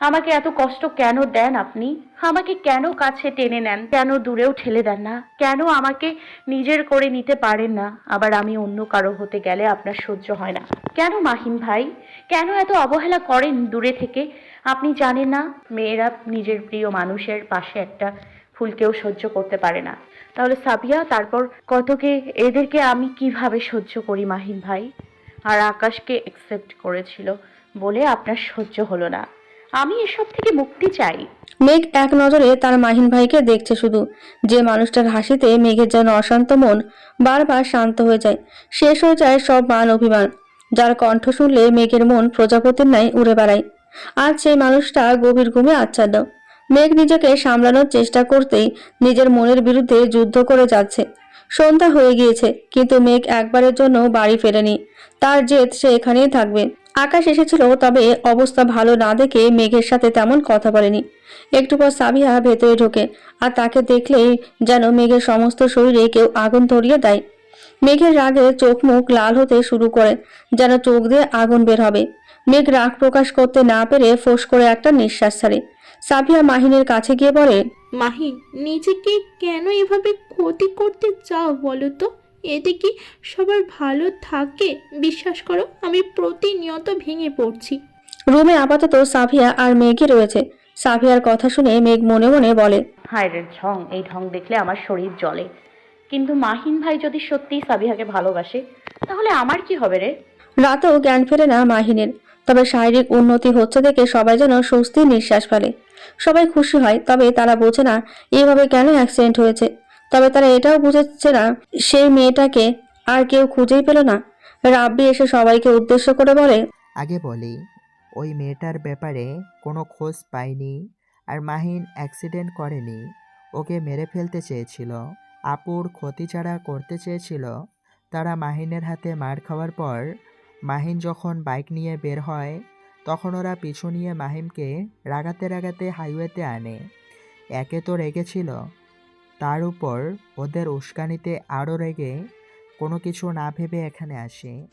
আমাকে এত কষ্ট কেন দেন আপনি? আমাকে কেন কাছে টেনে নেন? কেন দূরেও ঠেলে দেন না? কেন আমাকে নিজের করে নিতে পারেন না? আবার আমি অন্য কারও হতে গেলে আপনার সহ্য হয় না। কেন মাহিম ভাই? কেন এত অবহেলা করেন দূরে থেকে? আপনি জানেন না, মেয়েরা নিজের প্রিয় মানুষের পাশে একটা ফুলকেও সহ্য করতে পারে না। তাহলে সাবিয়া, তারপর কতকে? এদেরকে আমি কীভাবে সহ্য করি মাহিম ভাই? আর আকাশকে একসেপ্ট করেছিল বলে আপনার সহ্য হলো না। আমি এসব থেকে মুক্তি চাই। মেঘ এক নজরে তার মাহিন ভাইকে দেখছে শুধু। যে মানুষটার হাসিতে মেঘের যেন অশান্ত মন বারবার শান্ত হয়ে যায়। শেষ হয়ে যায় সব মান অভিমান। যার কণ্ঠ শুনলে মেঘের মন প্রজাপতির ন্যায় উড়ে বেড়ায়। আজ সেই মানুষটা গভীর ঘুমে আচ্ছাদ্য মেঘ নিজেকে সামলানোর চেষ্টা করতেই নিজের মনের বিরুদ্ধে যুদ্ধ করে যাচ্ছে। সন্ধ্যা হয়ে গিয়েছে, কিন্তু মেঘ একবারের জন্য বাড়ি ফেরেনি। তার জেদ সে এখানেই থাকবে। আকাশ এসেছিল, তবে অবস্থা ভালো না দেখে মেঘের সাথে তেমন কথা বলেনি। একটু পর সাবিয়া ভেতরে ঢোকে আর তাকে দেখলেই যেন মেঘের সমস্ত শরীরে কেউ আগুন ধরিয়ে দেয়। মেঘের রাগে চোখ মুখ লাল হতে শুরু করে, যেন চোখ দিয়ে আগুন বের হবে। মেঘ রাগ প্রকাশ করতে না পেরে ফোঁস করে একটা নিঃশ্বাস ছাড়ে। সাবিয়া মাহিনের কাছে গিয়ে বলে, মাহি, নিজেকে কেন এভাবে ক্ষতি করতে চাও বলো তো? এতে কি সবার ভালো থাকে। বিশ্বাস করো আমি প্রতিনিয়ত ভেঙে পড়ছি। রুমে আপাতত সাফিয়া আর মেঘই রয়েছে। সাফিয়ার কথা শুনে মেঘ মনে মনে বলে হায় রে ঢং এই ঢং দেখলে আমার শরীর জ্বলে। কিন্তু মাহিন ভাই যদি সত্যিই সাবিহাকে ভালোবাসে তাহলে আমার কি হবে রে? রাতেও জ্ঞান ফেরে না মাহিনের। তবে শারীরিক উন্নতি হচ্ছে দেখে সবাই যেন স্বস্তির নিঃশ্বাস ফেলে। সবাই খুশি হয় তবে তারা বোঝে না এভাবে কেন অ্যাক্সিডেন্ট হয়েছে। তবে তারা এটাও বুঝেছে না, সেই মেয়েটাকে আর কেউ খুঁজেই পেল না। রাব্বি এসে সবাইকে উদ্দেশ্য করে বলে, আগে বলি, ওই মেয়েটার ব্যাপারে কোনো খোঁজ পাইনি আর মাহিন অ্যাক্সিডেন্ট করেনি। ওকে মেরে ফেলতে চেয়েছিল, আপুর ক্ষতি ছাড়া করতে চেয়েছিল। তারা মাহিনের হাতে মার খাওয়ার পর মাহিন যখন বাইক নিয়ে বের হয়, তখন ওরা পিছু নিয়ে মাহিমকে রাগাতে রাগাতে হাইওয়েতে আনে। একে তো রেগেছিল তার উপর ওদের উস্কানিতে আরও রেগে কোনো কিছু না ভেবে এখানে আসে।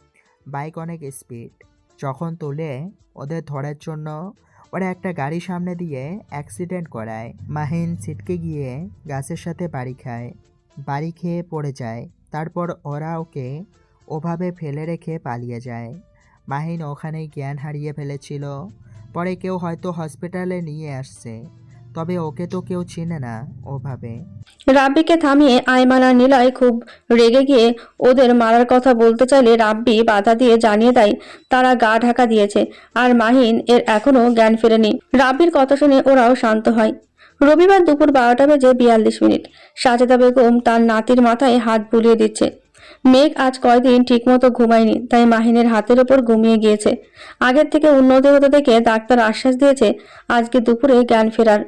বাইক অনেক স্পিড। যখন তুলে, ওদের ধরার জন্য ওরা একটা গাড়ি সামনে দিয়ে অ্যাক্সিডেন্ট করায়। মাহিন ছিটকে গিয়ে গাছের সাথে বাড়ি খায়। বাড়ি খেয়ে পড়ে যায়। তারপর ওরা ওকে ওভাবে ফেলে রেখে পালিয়ে যায়। মাহিন ওখানেই জ্ঞান হারিয়ে ফেলেছিল। পরে কেউ হয়তো হসপিটালে নিয়ে আসছে। তবে ওকে তো কেউ চিনে না ওভাবে। রাব্বিকে থামিয়ে আইমান আর নিলয় খুব রেগে গিয়ে ওদের মারার কথা বলতে চাইলে রাব্বি বাধা দিয়ে জানিয়ে দেয়, তারা গা ঢাকা দিয়েছে। আর মাহিন এর এখনও জ্ঞান ফেরেনি। রাব্বির কথা শুনে ওরাও শান্ত হয়। রবিবার দুপুর বারোটা বেজে বিয়াল্লিশ মিনিট। সাজেদা বেগম তার নাতির মাথায় হাত বুলিয়ে দিচ্ছে। মেঘ আজ কয়দিন ঠিকমতো ঘুমায়নি, তাই মাহিনের হাতের ওপর ঘুমিয়ে গিয়েছে। আগের থেকে উন্নতি হতে দেখে ডাক্তার আশ্বাস দিয়েছে, আজকে দুপুরে জ্ঞান ফেরার।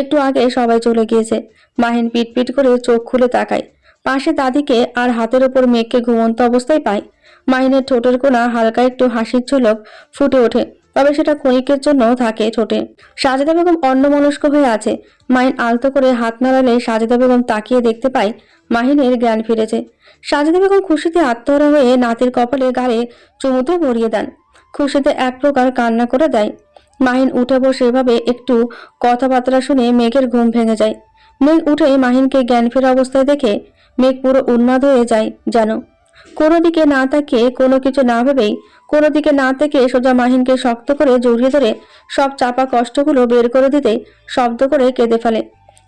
একটু আগে সবাই চলে গিয়েছে। মাহিন পিটপিট করে চোখ খুলে তাকায়। পাশে দাদিকে আর হাতের ওপর মেঘকে ঘুমন্ত অবস্থায় পায়। মাহিনের ঠোঁটের কোনা হালকা একটু হাসির ঝলক ফুটে ওঠে, তবে সেটা ক্ষণিকের জন্য থাকে ঠোঁটে। সাজেদা বেগম অন্যমনস্ক হয়ে আছে। মাহিন আলতো করে হাত নাড়ালে সাজেদা বেগম তাকিয়ে দেখতে পায়, মাহিনের জ্ঞান ফিরেছে। সাজেদা বেগম খুশিতে আত্মহরা হয়ে নাতির কপালে গালে চুমুতে ভরিয়ে দেন। খুশিতে এক প্রকার কান্না করে দেয়। মাহিন উঠে বসে এভাবে একটু কথাবার্তা শুনে মেঘের ঘুম ভেঙে যায়। মেঘ উঠে মাহিনকে জ্ঞান ফেরা অবস্থায় দেখে মেঘ পুরো উন্মাদ হয়ে যায় যেন। কোনো দিকে না তাকিয়ে কোনো কিছু না ভেবেই, কোনো দিকে না থেকে সোজা মাহিনকে শক্ত করে জড়িয়ে ধরে সব চাপা কষ্টগুলো বের করে দিতে শব্দ করে কেঁদে ফেলে।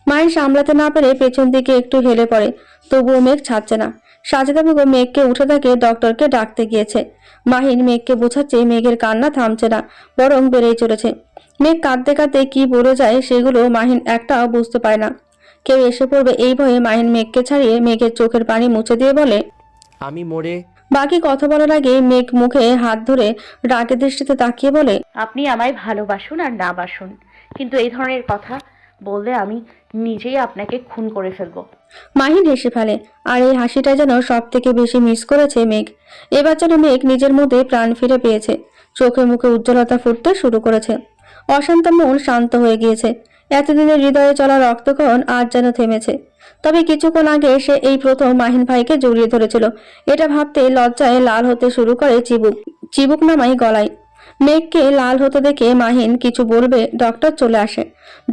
মাহিন সামলাতে না পেরে পেছন দিকে একটু হেলে পড়ে, তবুও মেঘ ছাড়ছে না। সাজেদা বেগম মেঘকে উঠে থাকে ডক্টরকে ডাকতে গিয়েছে। মাহিন মেঘকে বোঝাচ্ছে মেঘের কান্না থামছে না বরং বেড়েই চলেছে। মেঘ কাঁদতে কাঁদতে কি বলে যায় সেগুলো মাহিন একটাও বুঝতে পায় না। কেউ এসে পড়বে এই ভয়ে মাহিন মেঘকে ছাড়িয়ে মেঘের চোখের পানি মুছে দিয়ে বলে আমি মরে বাকি কথা বলার আগে মেঘ মুখে হাত ধরে রাগের দৃষ্টিতে তাকিয়ে বলে আপনি আমায় ভালোবাসুন আর না বাসুন। কিন্তু এই ধরনের কথা বললে আমি নিজেই আপনাকে খুন করে ফেলব। মাহিন হেসে ফেলে, আর এই হাসিটা যেন সব থেকে বেশি মিস করেছে মেঘ। এবার যেন মেঘ নিজের মধ্যে প্রাণ ফিরে পেয়েছে, চোখে মুখে উজ্জ্বলতা ফুটতে শুরু করেছে। অশান্ত মন শান্ত হয়ে গিয়েছে, এতদিনের হৃদয়ে চলা রক্তক্ষরণ আজ যেন থেমেছে। তবে কিছুক্ষণ আগে সে এই প্রথম মাহিন ভাইকে জড়িয়ে ধরেছিল। এটা ভাবতে লজ্জায় লাল হতে শুরু করে চিবুক। চিবুক নামাই গলায় মেঘকে লাল হতে দেখে মাহিন কিছু বলবে ডক্টর চলে আসে।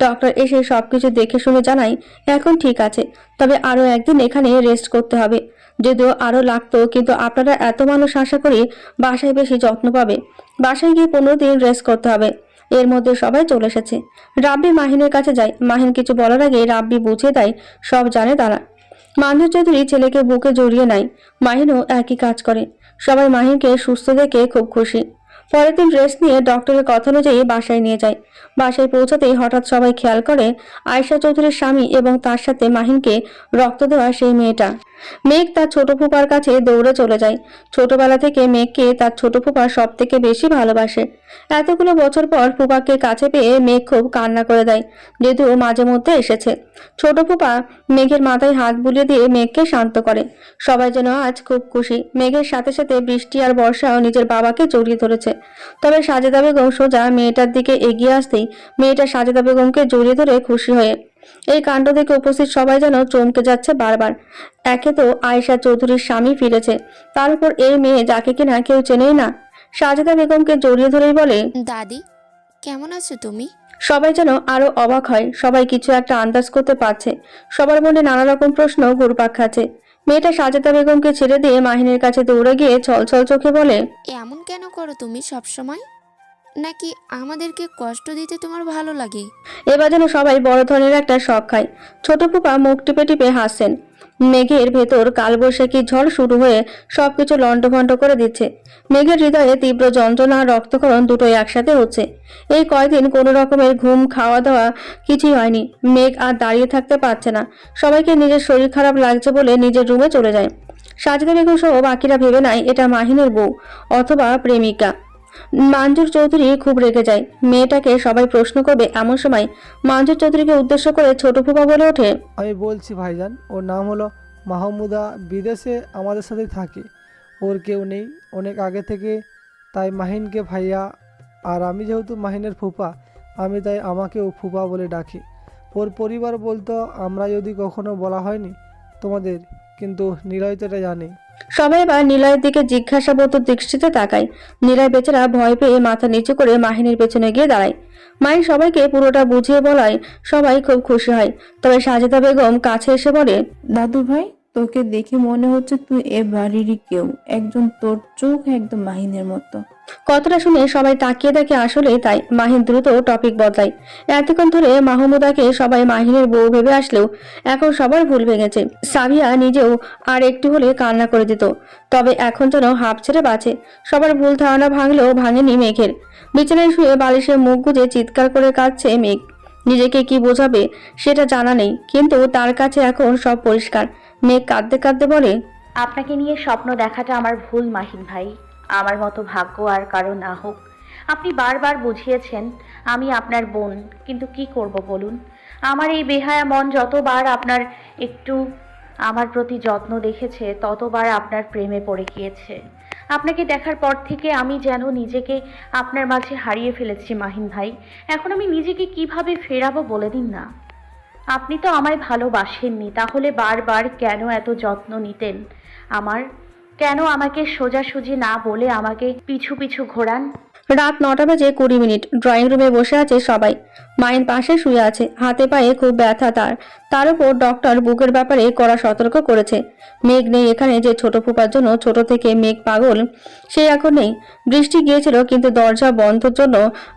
ডক্টর এসে সবকিছু দেখে শুনে জানাই এখন ঠিক আছে, তবে আরও একদিন এখানে রেস্ট করতে হবে। যদিও আরও লাগতো, কিন্তু আপনারা এত মানুষ আশা করি বাসায় বেশি যত্ন পাবে। বাসায় গিয়ে পনেরো দিন রেস্ট করতে হবে। এর মধ্যে সবাই চলে এসেছে। রাব্বি মাহিনের কাছে যায়। মাহিন কিছু বলার আগে রাব্বি বুঝিয়ে দেয়, সব জানে তারা। মান্ধব চৌধুরী ছেলেকে বুকে জড়িয়ে নেয়। মাহিনও একই কাজ করে। সবাই মাহিনকে সুস্থ দেখে খুব খুশি। পরের দিন ড্রেস নিয়ে ডক্টরের কথা অনুযায়ী বাসায় নিয়ে যায়। বাসায় পৌঁছাতেই হঠাৎ সবাই খেয়াল করে আয়শা চৌধুরীর স্বামী এবং তার সাথে মাহিনকে রক্ত দেওয়া সেই মেয়েটা। মেঘ তার ছোট ফুপার কাছে দৌড়ে চলে যায়। ছোটবেলা থেকে মেঘকে তার ছোট ফুপা সব থেকে বেশি ভালোবাসে। এতগুলো বছর পর ফুপাকে কাছে পেয়ে মেঘ খুব কান্না করে দেয়। যদিও মাঝে মধ্যে এসেছে। ছোট ফুপা মেঘের মাথায় হাত বুলিয়ে দিয়ে মেঘকে শান্ত করে। সবাই যেন আজ খুব খুশি। মেঘের সাথে সাথে বৃষ্টি আর বর্ষাও নিজের বাবাকে জড়িয়ে ধরেছে। তবে সাজেদা বেগম সোজা মেয়েটার দিকে এগিয়ে আসতেই মেয়েটা সাজেদা বেগমকে জড়িয়ে ধরে খুশি হয়ে এই কাণ্ড দেখে উপস্থিত সবাই যেন চমকে যাচ্ছে বারবার। একে তো আয়েশা চৌধুরীর স্বামী ফিরেছে তার উপর এই মেয়ে যাকে কিনা কেউ চেনেই না। সাজেদা বেগমকে জড়িয়ে ধরেই বলে দাদি কেমন আছো তুমি? সবাই যেন আরও অবাক হয় সবাই কিছু একটা আন্দাজ করতে পারছে। সবার মনে নানা রকম প্রশ্ন ঘুরপাক খাচ্ছে। মেয়েটা সাজেদা বেগমকে ছেড়ে দিয়ে মাহিনের কাছে দৌড়ে গিয়ে ছলছল চোখে বলে এমন কেন করো তুমি সব সময় নাকি আমাদেরকে কষ্ট দিতে তোমার ভালো লাগে? এবার যেন সবাই বড় ধরনের একটা শখ খায়। ছোট পুপা মুখ টিপে টিপে হাসছেন। মেঘের ভেতর কালবৈশাখী ঝড় শুরু হয়ে সবকিছু লন্ডভন্ড করে দিচ্ছে। মেঘের হৃদয়ে তীব্র যন্ত্রণা আর রক্তকরণ দুটোই একসাথে হচ্ছে। এই কয়দিন কোনো রকমের ঘুম খাওয়া দাওয়া কিছুই হয়নি। মেঘ আর দাঁড়িয়ে থাকতে পারছে না। সবাইকে নিজের শরীর খারাপ লাগছে বলে নিজের রুমে চলে যায়। সাজিদা বেগম সহ বাকিরা ভেবে নেয়, এটা মাহিনের বউ অথবা প্রেমিকা। মাঞ্জুর চৌধুরী খুব রেগে যায়। মেয়েটাকে সবাই প্রশ্ন করবে এমন সময় মাঞ্জুর চৌধুরীকে উদ্দেশ্য করে ছোট ফুপা বলে ওঠে, আমি বলছি ভাইজান, ওর নাম হলো মাহমুদা, বিদেশে আমাদের সাথে থাকে। ওর কেউ নেই, অনেক আগে থেকে তাই মাহিনকে ভাইয়া, আর আমি যেহেতু মাহিনের ফুপা, আমি তাই আমাকেও ফুপা বলে ডাকি। ওর পরিবার বলতো, আমরা যদি কখনো বলা হয়নি তোমাদের, কিন্তু নিলয় তো এটা জানে। সবাই এবার নীলয়ের দিকে জিজ্ঞাসাবোধ দৃষ্টিতে তাকায়। নীলয় বেচারা ভয় পেয়ে মাথা নিচু করে মাহিনীর পেছনে গিয়ে দাঁড়ায়। মাহিন সবাইকে পুরোটা বুঝিয়ে বলায় সবাই খুব খুশি হয়। তবে সাজেদা বেগম কাছে এসে বলে, দাদু ভাই, তোকে দেখে মনে হচ্ছে তুই এ বাড়িরই কেউ। একজন তোর চোখ একদম মাহিনের মতো। কথাটা শুনে সবাই তাকিয়ে দেখে আসলে তাই মাহিন দ্রুত টপিক বদলায়। এতক্ষণ ধরে মাহমুদাকে সবাই মাহিনের বউ ভেবে আসলেও এখন সবার ভুল ভেঙেছে। সাবিয়া নিজেও আর একটু হলে কান্না করে দিত। তবে এখন যেন হাফ ছেড়ে বাঁচে। সবার ভুল ধারণা ভাঙলেও ভাঙেনি মেঘের। বিছানায় শুয়ে বালিশে মুখ গুজে চিৎকার করে কাঁদছে মেঘ। নিজেকে কি বোঝাবে সেটা জানা নেই, কিন্তু তার কাছে এখন সব পরিষ্কার। মেঘ কাঁদতে কাঁদতে বলে, আপনাকে নিয়ে স্বপ্ন দেখাটা আমার ভুল, মাহিন ভাই। আমার মতো ভাগ্য আর কারও না হোক। আপনি বারবার বুঝিয়েছেন, আমি আপনার বোন, কিন্তু কি করব বলুন? আমার এই বেহায়া মন যতবার আপনার একটু আমার প্রতি যত্ন দেখেছে, ততবার আপনার প্রেমে পড়ে গিয়েছে। আপনাকে দেখার পর থেকে আমি যেন নিজেকে আপনার মাঝে হারিয়ে ফেলেছি, মাহিন ভাই। এখন আমি নিজেকে কীভাবে ফেরাবো বলে দিন না। আপনি তো আমায় ভালোবাসেননি, তাহলে বারবার কেন এত যত্ন নিতেন? আমার কেন আমাকে সোজাসুজি না বলে আমাকে পিছু পিছু ঘোরান? রাত নটা বাজে কুড়ি মিনিট। ড্রয়িং রুমে বসে আছে সবাই। মায়ের পাশে শুয়ে আছে। হাতে পায়ে খুব ব্যথা তার। তার উপর ডক্টর বুকের ব্যাপারে কড়া সতর্ক করেছে। মেঘ নেই এখানে যে ছোট ফুপার জন্য ছোট থেকে মেঘ পাগল, সে এখন নেই। বৃষ্টি গিয়েছিল কিন্তু দরজা বন্ধর জন্য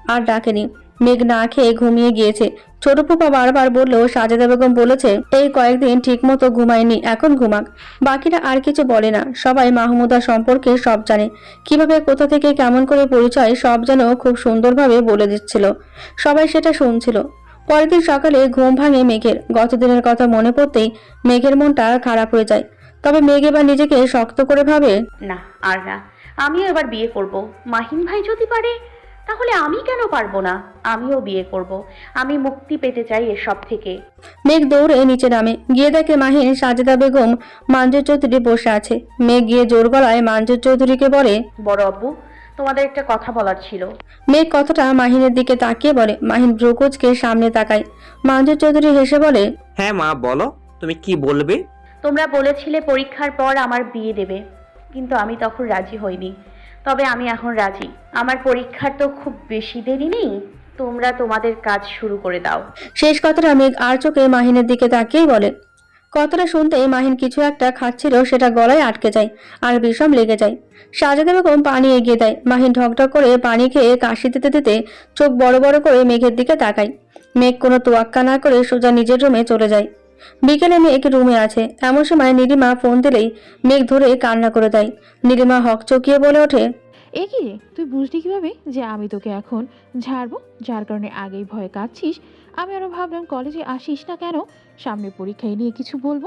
আর ডাকেনি। মেঘ না খেয়ে ঘুমিয়ে গিয়েছে। ছোট ফুপা বারবার বললেও সাজেদা বেগম বলেছে, এই কয়েকদিন ঠিকমতো ঘুমায়নি, এখন ঘুমাক। বাকিরা আর কিছু বলে না, সবাই মাহমুদা সম্পর্কে সব জানে। কীভাবে, কোথা থেকে, কেমন করে পরিচয়, সব যেন খুব সুন্দরভাবে বলে দিচ্ছিল। সবাই সেটা শুনছিল। পরের দিন সকালে ঘুম ভাঙে মেঘের। গতদিনের কথা মনে পড়তেই মেঘের মনটা খারাপ হয়ে যায়। তবে মেঘ এবার নিজেকে শক্ত করে ভাবে, না, আর না, আমিও এবার বিয়ে করব। মাহিন ভাই যদি পারে তাহলে আমি কেন পারব না? আমিও বিয়ে করব। আমি মুক্তি পেতে চাই এসব থেকে। মেঘ দৌড়ে নিচে নামে। গিয়ে দেখে মাহিন সাজেদা বেগম মাঞ্জুর চৌধুরী বসে আছে। মেঘ গিয়ে জোর গলায় মাঞ্জুর চৌধুরীকে বলে বড় আব্বু তোমাদের একটা কথা বলার ছিল। মেঘ কথাটা মাহিনের দিকে তাকিয়ে বলে। মাহিন ব্রুকুজকে সামনে তাকায়। মাঞ্জুর চৌধুরী হেসে বলে হ্যাঁ মা বলো। তুমি কি বলবে? তোমরা বলেছিলে পরীক্ষার পর আমার বিয়ে দেবে। কিন্তু আমি তখন রাজি হইনি। তবে আমি এখন রাজি। আমার পরীক্ষার তো খুব বেশি দেরি নেই। তোমরা তোমাদের কাজ শুরু করে দাও। শেষ কথাটা মেঘ আর চোখে মাহিনের দিকে তাকিয়েই বলে। কথাটা শুনতেই মাহিন কিছু একটা খাচ্ছিল, সেটা গলায় আটকে যায় আর বিষম লেগে যায়। সাজাদা বেগম পানি এগিয়ে দেয়। মাহিন ঢকঢক করে পানি খেয়ে কাশি দিতে দিতে চোখ বড় বড় করে মেঘের দিকে তাকায়। মেঘ কোনো তোয়াক্কা না করে সোজা নিজের রুমে চলে যায়। বিকেলে মেঘ রুমে আছে। এমন সময় নীলিমা ফোন দিলেই মেঘ ধরে কান্না করে দেয়। নীলিমা হক চকিয়ে বলে ওঠে এ কি রে তুই বুঝলি কীভাবে যে আমি তোকে এখন ঝাড়বো? যার কারণে আগেই ভয়ে কাঁদছিস। আমি আরও ভাবলাম কলেজে আসিস না কেন? সামনে পরীক্ষায় নিয়ে কিছু বলব?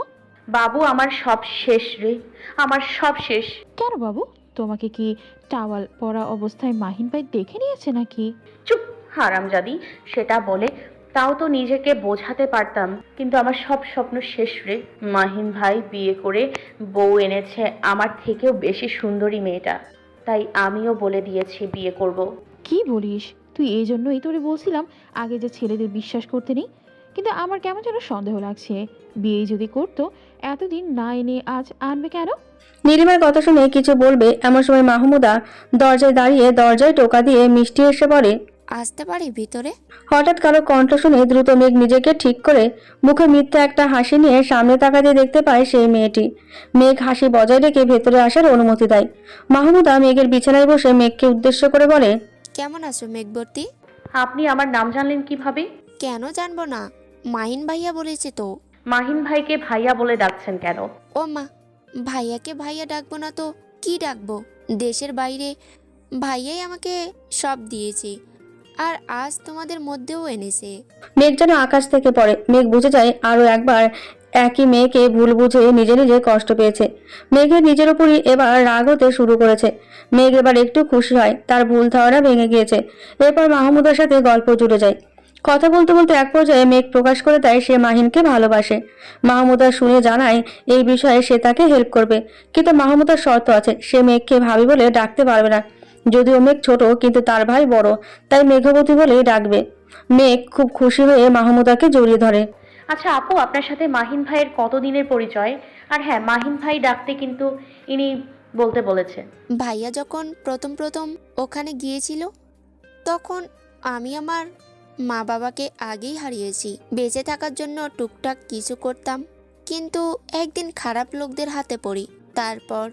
বাবু আমার সব শেষ রে আমার সব শেষ। কেন বাবু? তোমাকে কি টাওয়াল পরা অবস্থায় মাহিন ভাই দেখে নিয়েছে নাকি? চুপ হারাম হারামজাদি সেটা বলে তাও তো নিজেকে বোঝাতে পারতাম কিন্তু আমার সব স্বপ্ন শেষ রে। মাহিন ভাই বিয়ে করে বউ এনেছে আমার থেকেও বেশি সুন্দরী মেয়েটা। তাই আমিও বলে দিয়েছি বিয়ে করব। কি বলিস? তুই এই জন্যই তোরে বলছিলাম আগে যে ছেলেদের বিশ্বাস করতে নেই। কিন্তু আমার কেমন যেন সন্দেহ লাগছে। বিয়ে যদি করতো এতদিন না এনে আজ আনবে কেন? নীলিমার কথা শুনে কিছু বলবে এমন সময় মাহমুদা দরজায় দাঁড়িয়ে দরজায় টোকা দিয়ে মিষ্টি এসে পড়ে আসতে পারি ভিতরে? হঠাৎ কারও কণ্ঠ শুনে দ্রুত মেঘ নিজেকে ঠিক করে মুখে মিথ্যা একটা হাসি নিয়ে সামনে তাকাতে দেখতে পায় সেই মেয়েটি। মেঘ হাসি বজায় রেখে ভেতরে আসার অনুমতি দেয়। মাহমুদা মেঘের বিছানায় বসে মেঘকে উদ্দেশ্য করে বলে কেমন আছো মেঘবর্তী? আপনি আমার নাম জানলেন কীভাবে? কেন জানব না? মাহিন ভাইয়া বলেছে তো। মাহিন ভাইকে ভাইয়া বলে ডাকছেন কেন? ও মা ভাইয়াকে ভাইয়া ডাকবো না তো কি ডাকবো? দেশের বাইরে ভাইয়াই আমাকে সব দিয়েছে। আর আজ তোমাদের মধ্যেও এনেছে। মেঘ যেন আকাশ থেকে পড়ে। মেঘ বুঝে যায় আরও একবার একই মেয়েকে ভুল বুঝে নিজে নিজে কষ্ট পেয়েছে। মেঘের নিজের উপরই এবার রাগ হতে শুরু করেছে। মেঘ এবার একটু খুশি হয়, তার ভুল ধারণা ভেঙে গিয়েছে। এরপর মাহমুদার সাথে গল্প জুড়ে যায়। কথা বলতে বলতে এক পর্যায়ে মেঘ প্রকাশ করে দেয় সে মাহিনকে ভালোবাসে। মাহমুদা শুনে জানায় এই বিষয়ে সে তাকে হেল্প করবে। কিন্তু মাহমুদার শর্ত আছে, সে মেঘকে ভাবি বলে ডাকতে পারবে না। যদিও মেঘ ছোট কিন্তু তার ভাই বড় তাই মেঘবতী বলেই ডাকবে। মেঘ খুব খুশি হয়ে মাহমুদাকে জড়িয়ে ধরে। আচ্ছা আপু আপনার সাথে মাহিন ভাইয়ের কতদিনের পরিচয়? আর হ্যাঁ মাহিন ভাই ডাকতে কিন্তু ইনি বলতে বলেছে। ভাইয়া যখন প্রথম প্রথম ওখানে গিয়েছিল তখন আমি আমার মা বাবাকে আগেই হারিয়েছি। বেঁচে থাকার জন্য টুকটাক কিছু করতাম কিন্তু একদিন খারাপ লোকদের হাতে পড়ি। তারপর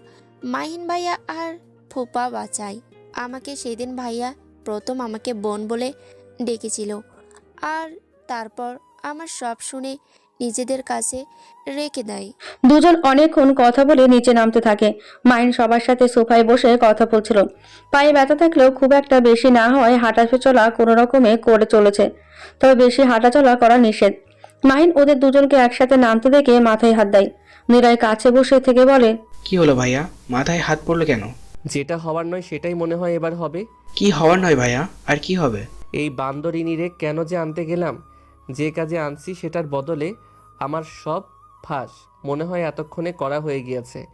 মাহিন ভাইয়া আর ফুপা বাঁচায়। আমাকে সেদিন ভাইয়া প্রথম আমাকে বোন বলে ডেকেছিল। আর তারপর আমার সব শুনে নিজেদের কাছে রেখে দেয়। দুজন অনেকক্ষণ কথা বলে নিচে নামতে থাকে। মাইন সবার সাথে সোফায় বসে কথা বলছিল। পায়ে ব্যথা থাকলেও খুব একটা বেশি না হয় হাঁটা চলা কোনো রকমে করে চলেছে তবে বেশি হাঁটাচলা করা নিষেধ। মাহিন ওদের দুজনকে একসাথে নামতে দেখে মাথায় হাত দেয়। নিরায় কাছে বসে থেকে বলে কি হলো ভাইয়া? মাথায় হাত পড়ল কেন? যেটা হওয়ার নয় সেটাই মনে হয় এবার হবে। কি হওয়ার নয় ভাইয়া? আর কি হবে? এই বান্দরিনীরে কেন যে আনতে গেলাম? যে কাজে আনছি সেটার বদলে আমার সব ফাঁস মনে হয় এতক্ষণে করা হয়ে গিয়েছে।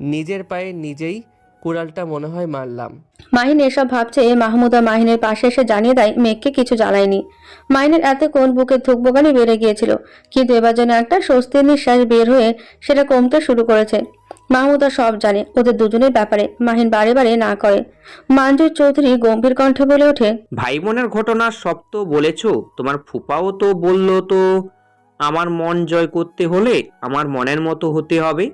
নিজের পায়ে নিজেই কুড়ালটা মনে হয় মারলাম। মাহিন এসব ভাবছে মাহমুদা মাহিনের পাশে এসে জানিয়ে দেয় মেঘকে কিছু জানায়নি মাহিনের এতক্ষণ বুকে থুকবোকানি বেড়ে গিয়েছিল? কিন্তু এবার যেন একটা স্বস্তির নিঃশ্বাস বের হয়ে সেটা কমতে শুরু করেছে। মাহমুদা সব জানে ওদের দুজনের ব্যাপারে মাহিন বারে বারে না করে। মানজুর চৌধুরী গম্ভীর কণ্ঠে বলে ওঠে ভাই বোনের ঘটনা সব তো বলেছ তোমার ফুপাও তো বলল তো আমার মন জয় করতে হলে আমার মনের মতো হতে হবে।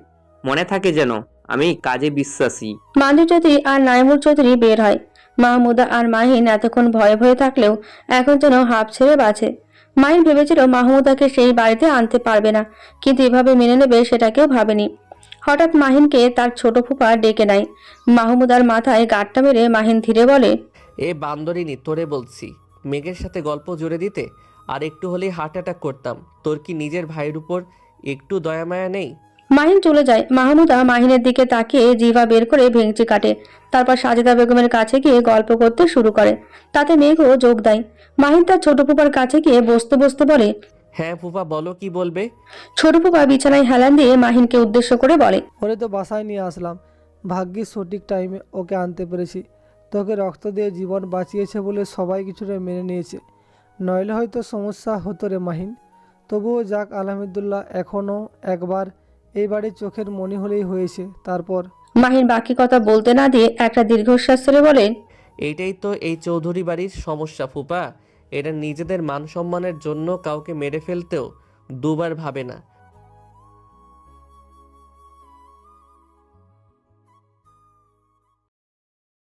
মনে থাকে যেন আমি কাজে বিশ্বাসী। মানজু চৌধুরী আর নাইমুর চৌধুরী বের হয়। মাহমুদা আর মাহিন এতক্ষণ ভয়ে ভয়ে থাকলেও এখন যেন হাফ ছেড়ে বাঁচে। মাহিন ভেবেছিল মাহমুদাকে সেই বাড়িতে আনতে পারবে না কিন্তু এভাবে মেনে নেবে সেটাকেও ভাবেনি। হঠাৎ মাহিনকে তার ছোট ফুপা ডেকে নেয়। মাহমুদার মাথায় গাঁটটা মেরে মাহিন ধীরে বলে এ বান্দরিনী তোরে বলছি মেঘের সাথে গল্প জুড়ে দিতে আর একটু হলেই হার্ট অ্যাটাক করতাম। তোর কি নিজের ভাইয়ের উপর একটু দয়া মায়া নেই? মাহিন চলে যায়। মাহমুদা মাহিনের দিকে তাকিয়ে জিভা বের করে ভেঙচি কাটে। তারপর সাজেদা বেগমের কাছে গিয়ে গল্প করতে শুরু করে। তাতে মেঘও যোগ দেয়। মাহিন তার ছোট ফুপার কাছে গিয়ে বসতে বসতে বলে হ্যাঁ ফুপা বলো কি বলবে? ছোট ফুপা বিছানায় হেলান দিয়ে মাহিনকে উদ্দেশ্য করে বলে ওরে তো বাসায় নিয়ে আসলাম। ভাগ্যিস সঠিক টাইমে ওকে আনতে পেরেছি। তোকে রক্ত দিয়ে জীবন বাঁচিয়েছে বলে সবাই কিছুটা মেনে নিয়েছে। নইলে হয়তো সমস্যা হতো রে মাহিন। তবুও যাক আলহামদুল্লাহ এখনও একবার এই বাড়ির চোখের মনি হলেই হয়েছে। তারপর? মাহিন বাকি কথা বলতে না দিয়ে একটা দীর্ঘশ্বাস ছেড়ে বলে এইটাই তো এই চৌধুরী বাড়ির সমস্যা ফুপা এরা নিজেদের মান সম্মানের জন্য কাউকে মেরে ফেলতেও দুবার ভাবে না।